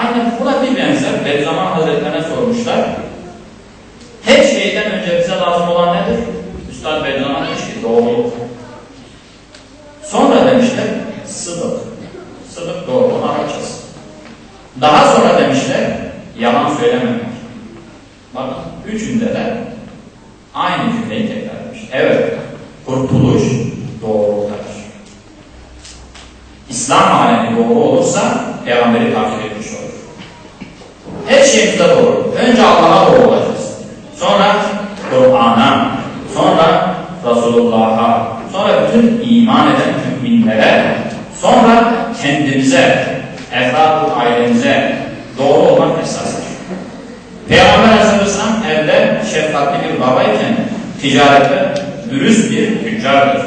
Aynen buna bir benzer Bediüzzaman Hazretlerine sormuşlar. Her şeyden önce bize lazım olan nedir? Üstad Bediüzzaman demiş ki doğruluk. Sonra demişler sıdık. Sıdık doğruluğun Arapçası. Daha sonra demişler yalan söylememek. Bakın üçünde de aynı cümleyi tekrarlamış. Evet, kurtuluş doğruluktadır. İslam alemi doğru olursa peygamberi takip. Her şeyimizde doğru. Önce Allah'a doğru olacağız. Sonra Kur'an'a, sonra Resulullah'a, sonra bütün iman eden müminlere, sonra kendimize, efrad ailemize doğru olmak esastır. Peygamber Aleyhisselam evde şefkatli bir babayken ticarette dürüst bir tüccardır.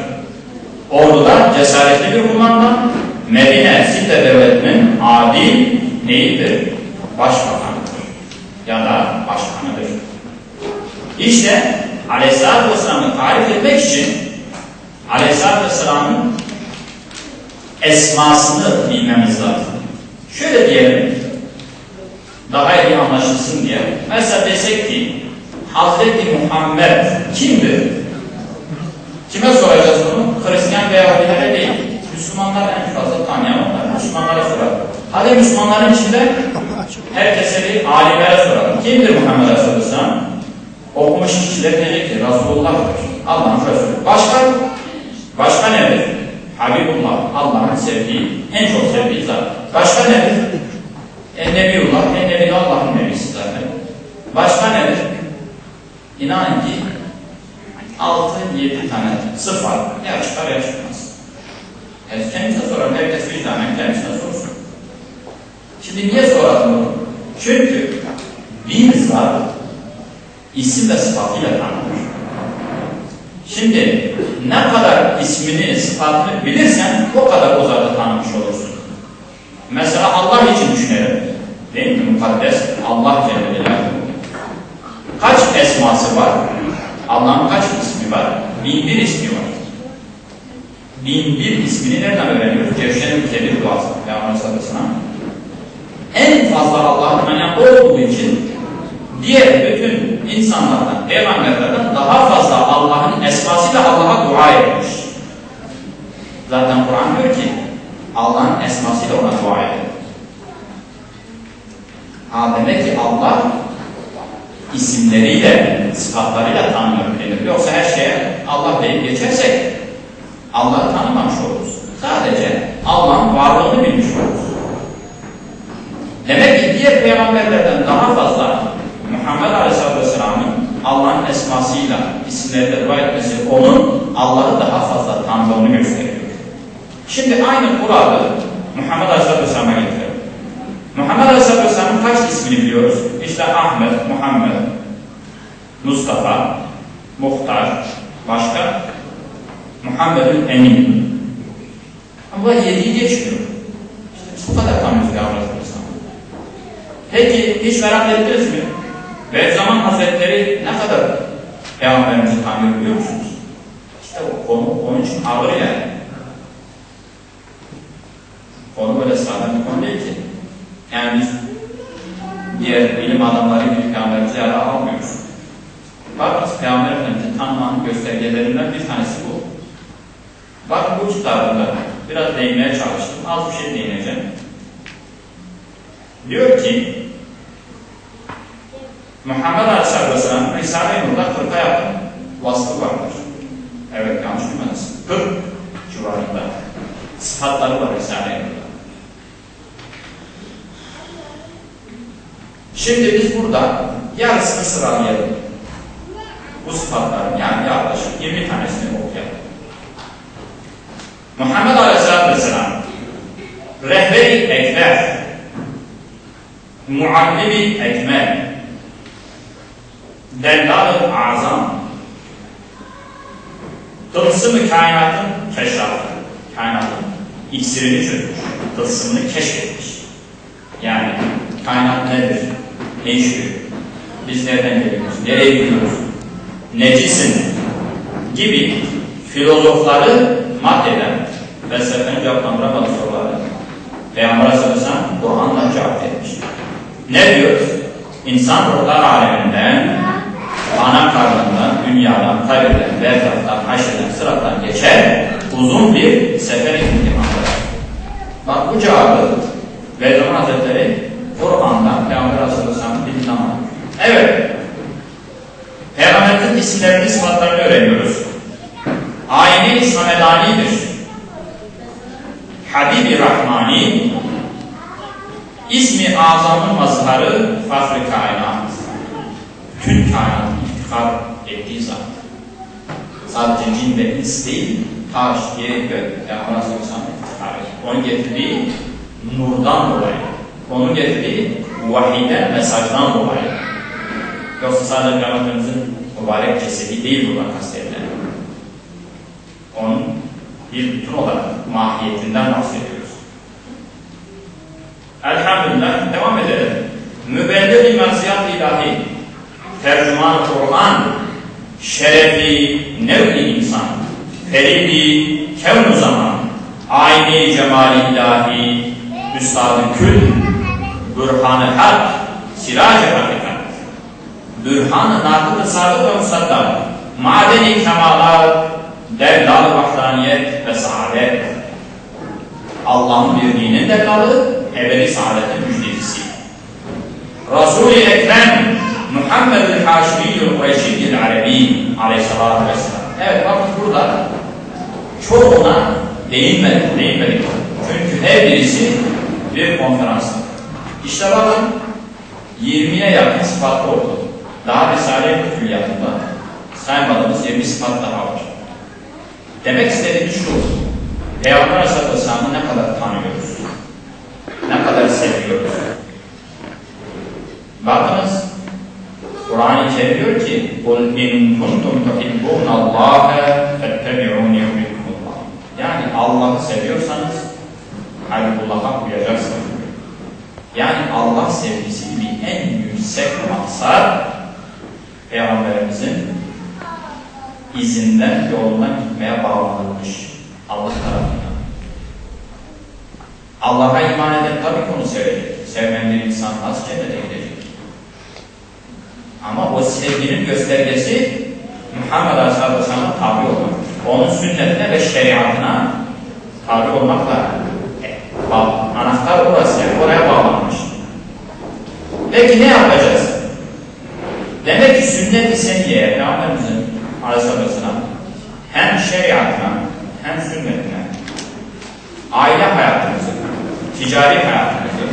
Orduda cesaretli bir kumandan, Medine Sitte devletinin adi neyidir? Başbakanıdır. Ya da başkanıdır. İşte Aleyhisselatü Vesselam'ı tarif etmek için Aleyhisselatü Vesselam'ın esmasını bilmemiz lazım. Şöyle diyelim, daha iyi anlaşılsın diye. Mesela desek ki Hazreti Muhammed kimdir? Kime soracağız bunu? Hristiyan veya Yahudilere değil. Müslümanlar en fazla tanıyan onlar. Müslümanlara soralım. Hadi Müslümanların içinde herkese bir alimlere soralım. Kimdir Muhammed Aleyhisselam? Okumuş kişiler diyecek ki Resulullah'dır. Allah'ın Resulü. Başka? Başka nedir? Habibullah. Allah'ın sevdiği, en çok sevdiği zat. Başka nedir? En Nebiullah, en Nebi de Allah'ın Nebisi zaten. Başka nedir? İnanın ki 6-7 tane sıfat ya çıkar ya çıkmaz. Yani kendisine soralım, herkes vicdanen kendisine sorsun. Şimdi niye soralım bunu? Çünkü bir zat isim ve sıfatıyla tanınır. Şimdi ne kadar ismini, sıfatını bilirsen o kadar o zatı tanımış olursun. Mesela Allah için düşünelim. Değil mi? Mukaddes Allah Celle. Kaç esması var? Allah'ın kaç ismi var? Bin bir ismi var. Bin bir ismini nereden öğreniyoruz? Cevşen-i Kebir duası. Peygamber sallallahu En fazla Allah'ın hani olduğu için diğer insanlardan, peygamberlerden daha fazla Allah'ın esmasıyla Allah'a dua etmiş. Zaten Kur'an diyor ki Allah'ın esmasıyla ona dua edin. Ha demek ki Allah isimleriyle, sıfatlarıyla tanınıyor denir. Yoksa her şeye Allah deyip geçersek Allah'ı tanımamış oluruz. Sadece Allah'ın varlığını bilmiş oluruz. Demek ki diğer peygamberlerden daha fazla Muhammed Aleyhisselatü Vesselam'ın Allah'ın esmasıyla isimleriyle dua etmesi onun Allah'ı daha fazla tanıdığını gösteriyor. Şimdi aynı kuralı Muhammed Aleyhisselatü Vesselam'a getirelim. Muhammed Aleyhisselatü Vesselam'ın kaç ismini biliyoruz? İşte Ahmet, Muhammed, Mustafa, Muhtar, başka? Muhammed'in Emin. Ama yediği geçmiyor. İşte bu kadar tanıyoruz ya. Peki hiç merak ettiniz mi? Bediüzzaman Hazretleri ne kadar Peygamberimizi tanıyor biliyor musunuz? İşte o konu onun için ağır yani. Konu böyle sade bir konu değil ki. Yani biz diğer bilim adamları gibi Peygamberimizi yara almıyoruz. Bakınız Peygamber Efendimiz'i tanımanın göstergelerinden bir tanesi bu. Bakın bu kitabında biraz değinmeye çalıştım. Az bir şey değineceğim. Diyor ki Muhammed Aleyhisselatü Vesselam Risale-i Nur'da 40'a yakın vasfı vardır. Evet yanlış duymadınız. 40 civarında sıfatları var Risale-i. Şimdi biz burada yarısını sıralayalım. Bu sıfatların yani yaklaşık 20 tanesini okuyalım. Muhammed Aleyhisselatü Vesselam rehberi ekber muallimi ekmel dellal-ı azam tılsımı kainatın keşrafı kainatın iksirini çözmüş tılsımını keşfetmiş yani kainat nedir? Ne işliyor? Biz nereden geliyoruz? Nereye gidiyoruz? Necisin? Gibi filozofları maddeden felsefenin cevaplandıramadığı soruları Peygamber Aleyhisselam Kur'an'la cevap vermiş. Ne diyor? İnsan ruhlar aleminden, ana karnından, dünyadan, kabirden, berzaktan, haşreden, sırattan geçer, uzun bir sefer imtihandır. Bak bu cevabı Beyzullah Hazretleri Kur'an'dan Peygamber Aleyhisselam'ın dilinden alıyor. Evet. Peygamberin isimlerini, sıfatlarını öğreniyoruz. Ayni Samedani'dir. Habibi Rahmani İsmi azamın mazharı fahri kainat. Tüm kainat iftikar ettiği zat. Sadece cin ve ins değil, taş, yer, gök, Peygamber Aleyhisselam ediyor. Onun getirdiği nurdan dolayı, onun getirdiği vahiyden, mesajdan dolayı. Yoksa sadece Peygamberimizin mübarek cesedi değil burada kastedilen. Onun bir bütün olarak mahiyetinden bahsediyoruz. Elhamdülillah devam edelim. Mübelliğ-i merziyat ilahi, tercüman Kur'an, şerefi nev'i insan, feridi kevn zaman, ayni cemali ilahi, üstad-ı kül, bürhan-ı hak, sirac-ı hakikat, bürhan-ı nakı-ı sadık ve musaddam, madeni kemalat, dellal-ı vahdaniyet ve saadet, Allah'ın birliğinin dellalı, ebedi saadetin müjdecisi. Resul-i Ekrem Kureyşiyyül Arabi aleyhissalatü vesselam. Evet bakın burada çoğuna değinmedik, değinmedik. Çünkü her birisi bir konferanstır. İşte bakın 20'ye yakın sıfat oldu. Daha Risale-i Külliyatında saymadığımız 20 sıfat daha var. Demek istediğimiz şu, Peygamber Aleyhisselatü Vesselam'ı ne kadar tanıyoruz? Ne kadar seviyoruz? Bakınız, Kur'an-ı Kerim diyor ki قُلْ اِنْ كُنْتُمْ تُحِبُّونَ اللّٰهَ فَاتَّبِعُونِ يُحْبِكُمُ اللّٰهِ Yani Allah'ı seviyorsanız Habibullah'a uyacaksınız. Yani Allah sevgisi gibi en yüksek maksat Peygamberimizin izinden, yolundan gitmeye bağlanılmış Allah tarafından. Allah'a iman eden tabii ki onu sevecek. Sevmeyen bir insan nasıl cennete gidecek? Ama o sevginin göstergesi Muhammed Aleyhisselatü Vesselam'a tabi olmak. Onun sünnetine ve şeriatına tabi olmakla e, anahtar orası yani oraya bağlanmış. Peki ne yapacağız? Demek ki sünnet-i seniyye Peygamberimizin Aleyhisselatü Vesselam hem şeriatına hem sünnetine aile hayatımızı, ticari hayatımızı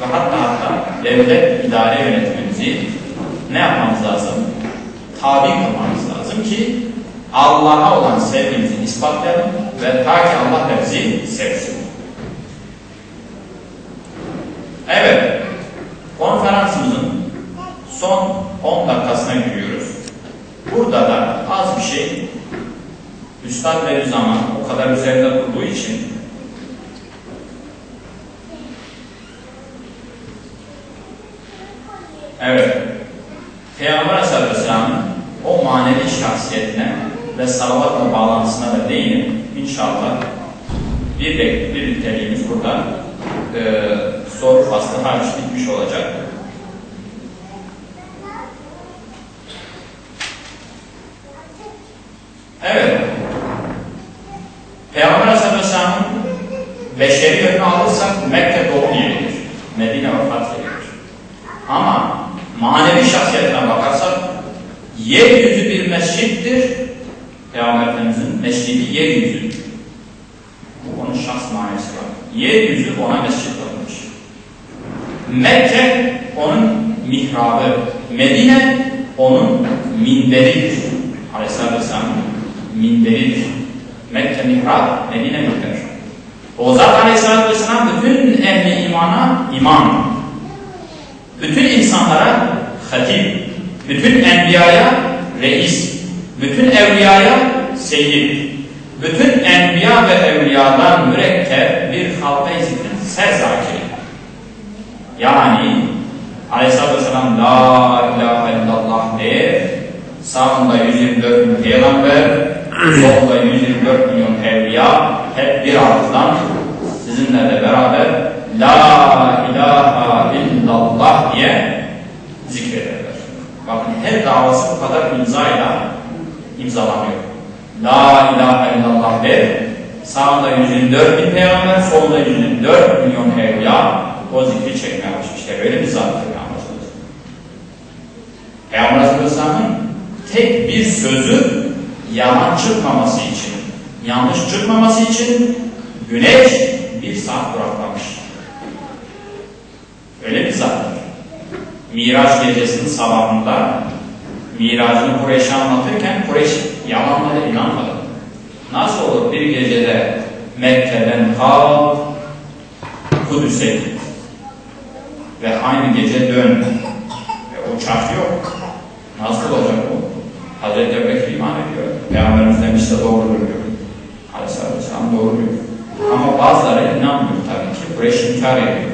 ve hatta hatta devlet idare yönetimimizi ne yapmamız lazım? Tabi kılmamız lazım ki Allah'a olan sevgimizi ispatlayalım ve ta ki Allah da bizi sevsin. Evet, konferansımızın son 10 dakikasına giriyoruz. Burada da az bir şey Üstad ve zaman o kadar üzerinde durduğu için Evet. Peygamber Aleyhisselatü Vesselam'ın o manevi şahsiyetine ve salavatla bağlantısına da değinip inşallah bir birlikteliğimiz burada e, soru faslı hariç bitmiş olacak. Evet. Peygamber Aleyhisselatü Vesselam'ın beşeri yönünü alırsak Mekke doğum yeridir. Medine vefat yeridir. Ama manevi bakarsak yeryüzü bir mescittir. Peygamber Efendimiz'in mescidi yeryüzüdür. Onun şahs manesi var. Yeryüzü ona mescit kılmış. Mekke onun mihrabı. Medine onun minberidir. Aleyhisselatü Vesselam'ın minberidir. Mekke mihrab, Medine minber. O zat Aleyhisselatü Vesselam bütün ehli imana imam. Bütün insanlara hatip. Bütün enbiyaya reis. Bütün evliyaya seyyid. Bütün enbiya ve evliyadan mürekkep bir halka zikrin serzakiri. Yani Aleyhisselatü Vesselam La ilahe illallah der. Sağında 124 bin peygamber, solunda 124 milyon evliya hep bir ağızdan sizinle de beraber La ilahe illallah diye davası bu kadar imzayla imzalanıyor. La ilahe illallah de sağında 124 bin peygamber, solunda 124 milyon evliya o zikri çekmeye başlıyor. İşte böyle bir zattır Peygamber Peygamber Aleyhisselam'ın tek bir sözü yalan çıkmaması için, yanlış çıkmaması için güneş bir saat duraklamış. Öyle bir zattır. Miraç gecesinin sabahında miracını Kureyş'e anlatırken Kureyş yalanlara inanmadı. Nasıl olur bir gecede Mekke'den kalk Kudüs'e git ve aynı gece dön ve uçak yok. Nasıl olacak bu? Hazreti Ebubekir iman ediyor. Peygamberimiz demiş de doğrudur diyor. Aleyhisselatü Vesselam doğru diyor. Ama bazıları inanmıyor tabii ki. Kureyş inkar ediyor.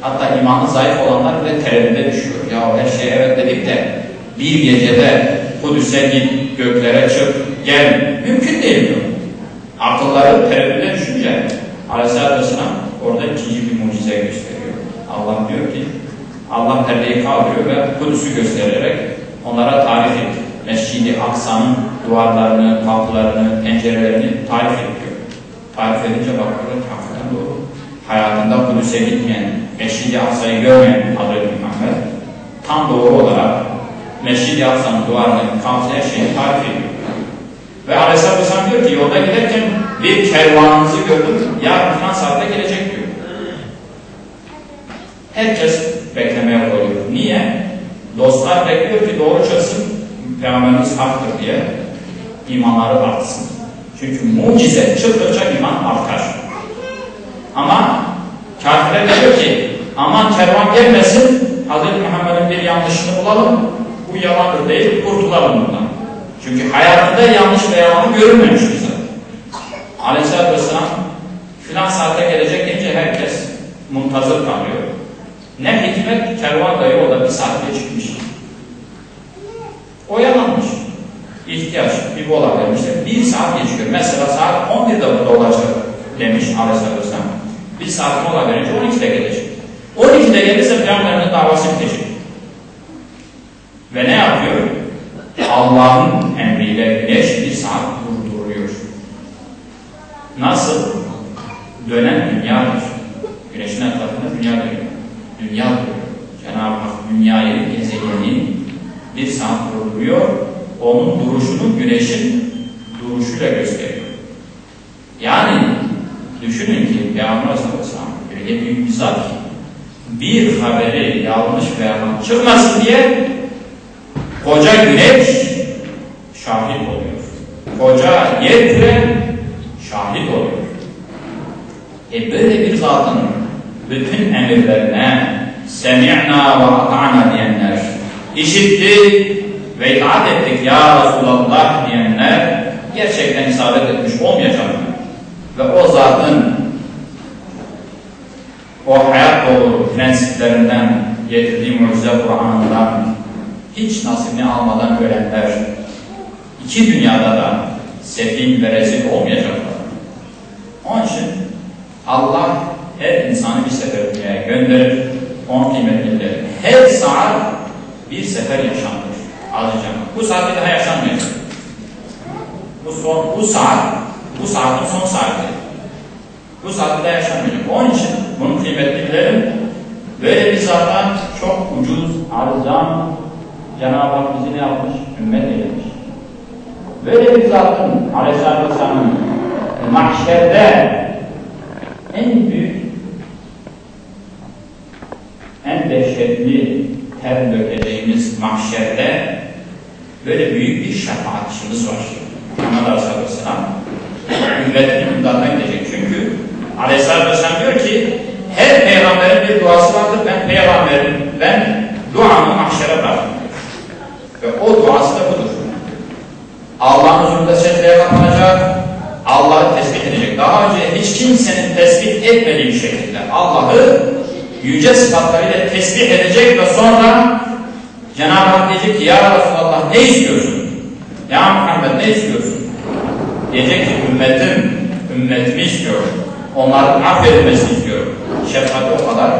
Hatta imanı zayıf olanlar bile tereddüde düşüyor. Ya her şeye evet dedik de bir gecede Kudüs'e git, göklere çık, gel. Mümkün değil diyor. Akılları tereddüde düşünce Aleyhisselatü Vesselam orada ikinci bir mucize gösteriyor. Allah diyor ki Allah perdeyi kaldırıyor ve Kudüs'ü göstererek onlara tarif ediyor. Mescid-i Aksa'nın duvarlarını, kapılarını, pencerelerini tarif ediyor. Tarif edince bakıyorlar ki hakikaten doğru. Hayatında Kudüs'e gitmeyen, Mescid-i Aksa'yı görmeyen Hazreti Muhammed tam doğru olarak Mescid-i Aksa'nın duvarını, kapısı her şeyini tarif ediyor. Ve Aleyhisselatü Vesselam diyor ki yolda giderken bir kervanınızı gördüm, yarın falan saatte gelecek diyor. Herkes beklemeye koyuyor. Niye? Dostlar bekliyor ki doğru çıksın, Peygamberimiz haktır diye imanları artsın. Çünkü mucize çıktıkça iman artar. Ama kafirler diyor ki aman kervan gelmesin, Hz. Muhammed'in bir yanlışını bulalım, bu yalandır değil, kurtulalım bundan. Çünkü hayatında yanlış veya yalanı görülmemiş bize. Aleyhisselatü Vesselam filan saate gelecek deyince herkes muntazır kalıyor. Ne hikmet kervan da bir saat gecikmiş. O yalanmış. İhtiyaç bir mola vermişler. Bir saat geçiyor. Mesela saat 11'de burada olacak demiş Aleyhisselatü Vesselam. Bir saat mola verince 12'de gelecek. 12'de gelirse Peygamber'in davası bitecek. Ve ne yapıyor? Allah'ın emriyle güneş bir saat durduruyor. Nasıl? Dönen dünyadır. Güneşin etrafında dünya dönüyor. Dünya dönüyor. Cenab-ı Hak dünyayı, gezegeni bir saat durduruyor. Onun duruşunu güneşin duruşuyla gösteriyor. Yani düşünün ki Peygamber Aleyhisselam öyle büyük bir zat ki bir haberi yanlış veya çıkmasın diye koca güneş şahit oluyor. Koca yer şahit oluyor. E böyle bir zatın bütün emirlerine semi'na ve ata'na diyenler, işittik ve itaat ettik ya Resulallah diyenler gerçekten isabet etmiş olmayacak mı? Ve o zatın o hayat dolu prensiplerinden getirdiği mucize Kur'an'ından hiç nasibini almadan ölenler iki dünyada da sefil ve rezil olmayacaklar. Allah her insanı bir sefer dünyaya gönderir, onun kıymetini bilir. Her saat bir sefer yaşanır. Azıcık. Bu saat bir daha yaşanmayacak. Bu, son, bu saat, bu saatin son saati. Bu saat bir daha yaşanmayacak. Onun için bunun kıymetini bilelim. Böyle bir zaten çok ucuz, arzan, Cenab-ı Hak bizi ne yapmış? Ümmet eylemiş. Böyle bir zatın Aleyhisselatü Vesselam'ın mahşerde en büyük en dehşetli ter dökeceğimiz mahşerde böyle büyük bir şefaatçimiz var. Muhammed Aleyhisselatü Vesselam ümmetinin imdadına gidecek. Çünkü Aleyhisselatü Vesselam diyor ki her peygamberin bir duası vardır. Ben peygamberim. Ben duamı mahşere bıraktım. Ve o duası da budur. Allah'ın huzurunda secdeye kapanacak, Allah'ı tespit edecek. Daha önce hiç kimsenin tespit etmediği şekilde Allah'ı yüce sıfatlarıyla tespit edecek ve sonra Cenab-ı Hak diyecek ki Ya Resulallah ne istiyorsun? Ya Muhammed ne istiyorsun? Diyecek ki ümmetim, ümmetimi istiyorum. Onların affedilmesini istiyorum. Şefkati o kadar